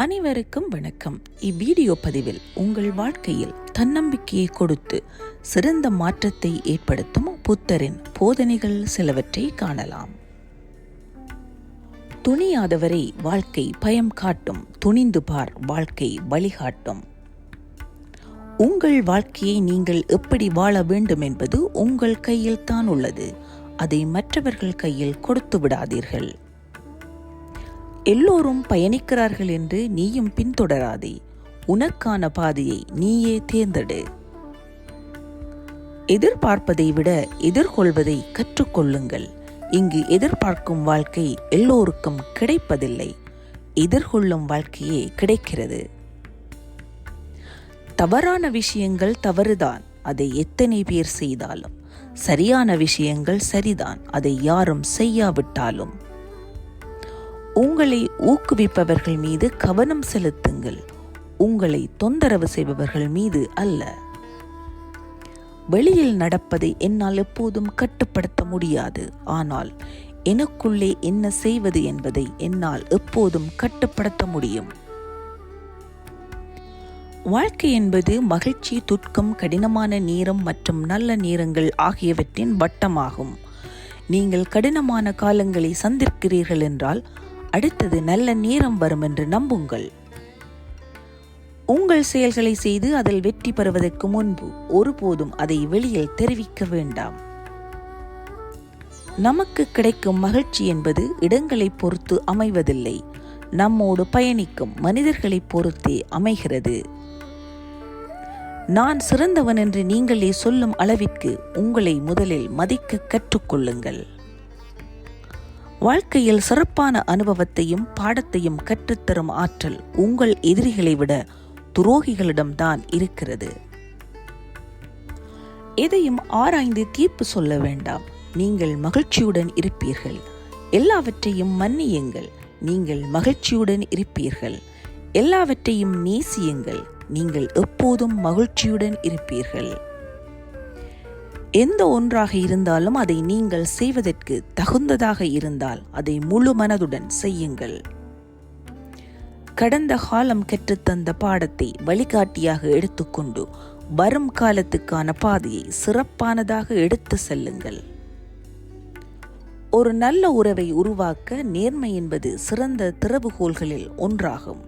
அனைவருக்கும் வணக்கம். இவ்வீடியோ பதிவில் உங்கள் வாழ்க்கையில் தன்னம்பிக்கையை கொடுத்து சிறந்த மாற்றத்தை ஏற்படுத்தும் புத்தரின் போதனைகள் சிலவற்றை காணலாம். துணியாதவரை வாழ்க்கை பயம் காட்டும் துணிந்து பார் வாழ்க்கை வழிகாட்டும் உங்கள் வாழ்க்கையை நீங்கள் எப்படி வாழ வேண்டும் என்பது உங்கள் கையில் தான் உள்ளது. அதை மற்றவர்கள் கையில் கொடுத்து விடாதீர்கள். எல்லோரும் பயணிக்கிறார்கள் என்று நீயும் பின்தொடராதே. உனக்கான பாதையை நீயே தேர்ந்தெடு. எதிர்பார்ப்பதை விட எதிர்கொள்வதை கற்றுக்கொள்ளுங்கள். இங்கு எதிர்பார்க்கும் வாழ்க்கை எல்லோருக்கும் கிடைப்பதில்லை. எதிர்கொள்ளும் வாழ்க்கையே கிடைக்கிறது. தவறான விஷயங்கள் தவறுதான். அதை எத்தனை பேர் செய்தாலும். சரியான விஷயங்கள் சரிதான். அதை யாரும் செய்யாவிட்டாலும். உங்களை ஊக்குவிப்பவர்கள் மீது கவனம் செலுத்துங்கள். உங்களை தொந்தரவு செய்பவர்கள் மீது அல்ல. வெளியில் நடப்பதை என்னால் எப்போதும் கட்டுப்படுத்த முடியாது. ஆனால் எனக்குள்ளே என்ன செய்வது என்பதை என்னால் எப்போதும் கட்டுப்படுத்த முடியும். வாழ்க்கை என்பது மகிழ்ச்சி துக்கம் கடினமான நேரம் மற்றும் நல்ல நேரங்கள் ஆகியவற்றின் வட்டமாகும். நீங்கள் கடினமான காலங்களை சந்திக்கிறீர்கள் என்றால் அடுத்தது நல்ல நேரம் வரும் என்று நம்புங்கள். உங்கள் செயல்களை செய்து அதில் வெற்றி பெறுவதற்கு முன்பு ஒருபோதும் அதை வெளியில் தெரிவிக்க வேண்டாம். நமக்கு கிடைக்கும் மகிழ்ச்சி என்பது இடங்களை பொறுத்து அமைவதில்லை. நம்மோடு பயணிக்கும் மனிதர்களை பொறுத்தே அமைகிறது. நான் சிறந்தவன் என்று நீங்களே சொல்லும் அளவிற்கு உங்களை முதலில் மதிக்க கற்றுக்கொள்ளுங்கள். வாழ்க்கையில் சிறப்பான அனுபவத்தையும் பாடத்தையும் கற்றுத்தரும் ஆற்றல் உங்கள் எதிரிகளை விட துரோகிகளிடம்தான் இருக்கிறது. எதையும் ஆராய்ந்து தீர்ப்பு சொல்ல வேண்டாம். நீங்கள் மகிழ்ச்சியுடன் இருப்பீர்கள். எல்லாவற்றையும் மன்னியுங்கள். நீங்கள் மகிழ்ச்சியுடன் இருப்பீர்கள். எல்லாவற்றையும் நேசியுங்கள். நீங்கள் எப்போதும் மகிழ்ச்சியுடன் இருப்பீர்கள். எந்த ஒன்றாக இருந்தாலும் அதை நீங்கள் செய்வதற்கு தகுந்ததாக இருந்தால் அதை முழு மனதுடன் செய்யுங்கள். கடந்த காலம் கற்றுத்தந்த பாடத்தை வழிகாட்டியாக எடுத்துக்கொண்டு வரும் காலத்துக்கான பாதையை சிறப்பானதாக எடுத்து செல்லுங்கள். ஒரு நல்ல உறவை உருவாக்க நேர்மை என்பது சிறந்த திறவுகோள்களில் ஒன்றாகும்.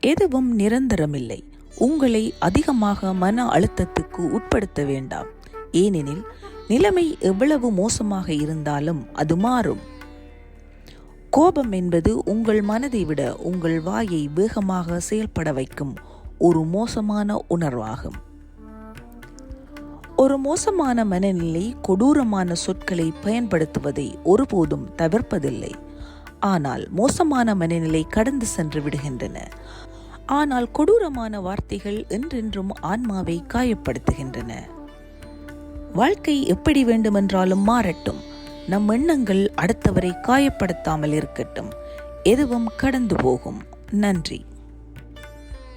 எதுவும் நிரந்தரமில்லை. உங்களை அதிகமாக மன அழுத்தத்துக்கு உட்படுத்த வேண்டாம். ஏனெனில் நிலைமை எவ்வளவு மோசமாக இருந்தாலும் அது மாறும். கோபம் என்பது உங்கள் மனதை விட உங்கள் வாயை வேகமாக செயல்பட வைக்கும் ஒரு மோசமான உணர்வாகும். ஒரு மோசமான மனநிலை கொடூரமான சொற்களை பயன்படுத்துவதை ஒருபோதும் தவிர்ப்பதில்லை. ஆனால் மோசமான மனநிலை கடந்து சென்று விடுகின்றன. ஆனால் கொடூரமான வார்த்தைகள் என்றென்றும் ஆன்மாவை காயப்படுத்துகின்றன. வாழ்க்கை எப்படி வேண்டுமென்றாலும் மாறட்டும். நம் எண்ணங்கள் அடுத்தவரை காயப்படுத்தாமல் இருக்கட்டும். எதுவும் கடந்து போகும். நன்றி.